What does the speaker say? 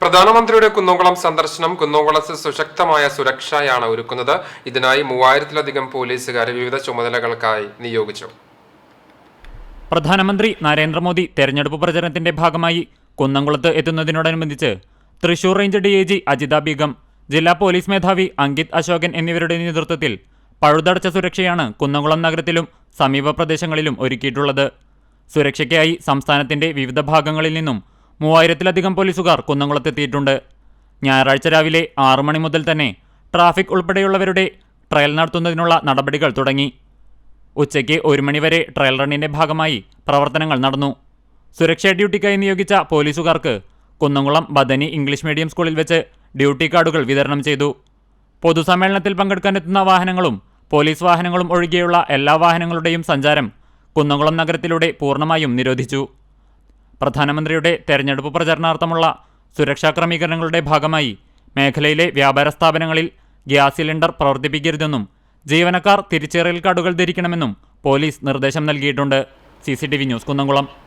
പ്രധാനമന്ത്രിയുടെ കുന്നംകുളം സന്ദർശനം കുന്നംകുളത്ത് സുശക്തമായ സുരക്ഷയാണ് ഒരുക്കുന്നത്. ഇതിനായി മൂവായിരത്തിലധികം പോലീസുകാരെ വിവിധ ചുമതലകൾക്കായി നിയോഗിച്ചു. പ്രധാനമന്ത്രി നരേന്ദ്രമോദി തെരഞ്ഞെടുപ്പ് പ്രചരണത്തിന്റെ ഭാഗമായി കുന്നംകുളത്ത് എത്തുന്നതിനോടനുബന്ധിച്ച് Thrissur range D A G Ajitha Beegum ജില്ലാ പോലീസ് മേധാവി അങ്കിത് അശോകൻ എന്നിവരുടെ നേതൃത്വത്തിൽ പഴുതടച്ച സുരക്ഷയാണ് കുന്നംകുളം നഗരത്തിലും സമീപ പ്രദേശങ്ങളിലും ഒരുക്കിയിട്ടുള്ളത്. സുരക്ഷയ്ക്കായി സംസ്ഥാനത്തിന്റെ വിവിധ ഭാഗങ്ങളിൽ നിന്നും മൂവായിരത്തിലധികം പോലീസുകാർ കുന്നംകുളത്തെത്തിയിട്ടുണ്ട്. ഞായറാഴ്ച രാവിലെ ആറു മണി മുതൽ തന്നെ ട്രാഫിക് ഉൾപ്പെടെയുള്ളവരുടെ ട്രയൽ നടത്തുന്നതിനുള്ള നടപടികൾ തുടങ്ങി. ഉച്ചയ്ക്ക് ഒരു മണിവരെ ട്രയൽ റണ്ണിന്റെ ഭാഗമായി പ്രവർത്തനങ്ങൾ നടന്നു. സുരക്ഷാ ഡ്യൂട്ടിക്കായി നിയോഗിച്ച പോലീസുകാർക്ക് കുന്നംകുളം ബദനി ഇംഗ്ലീഷ് മീഡിയം സ്കൂളിൽ വെച്ച് ഡ്യൂട്ടി കാർഡുകൾ വിതരണം ചെയ്തു. പൊതുസമ്മേളനത്തിൽ പങ്കെടുക്കാനെത്തുന്ന വാഹനങ്ങളും പോലീസ് വാഹനങ്ങളും ഒഴികെയുള്ള എല്ലാ വാഹനങ്ങളുടെയും സഞ്ചാരം കുന്നംകുളം നഗരത്തിലൂടെ പൂർണമായും നിരോധിച്ചു. പ്രധാനമന്ത്രിയുടെ തെരഞ്ഞെടുപ്പ് പ്രചരണാർത്ഥമുള്ള സുരക്ഷാ ക്രമീകരണങ്ങളുടെ ഭാഗമായി മേഖലയിലെ വ്യാപാര സ്ഥാപനങ്ങളിൽ ഗ്യാസ് സിലിണ്ടർ പ്രവർത്തിപ്പിക്കരുതെന്നും ജീവനക്കാർ തിരിച്ചറിയൽ കാർഡുകൾ ധരിക്കണമെന്നും പോലീസ് നിർദ്ദേശം നൽകിയിട്ടുണ്ട്. C news Kunnamkulam.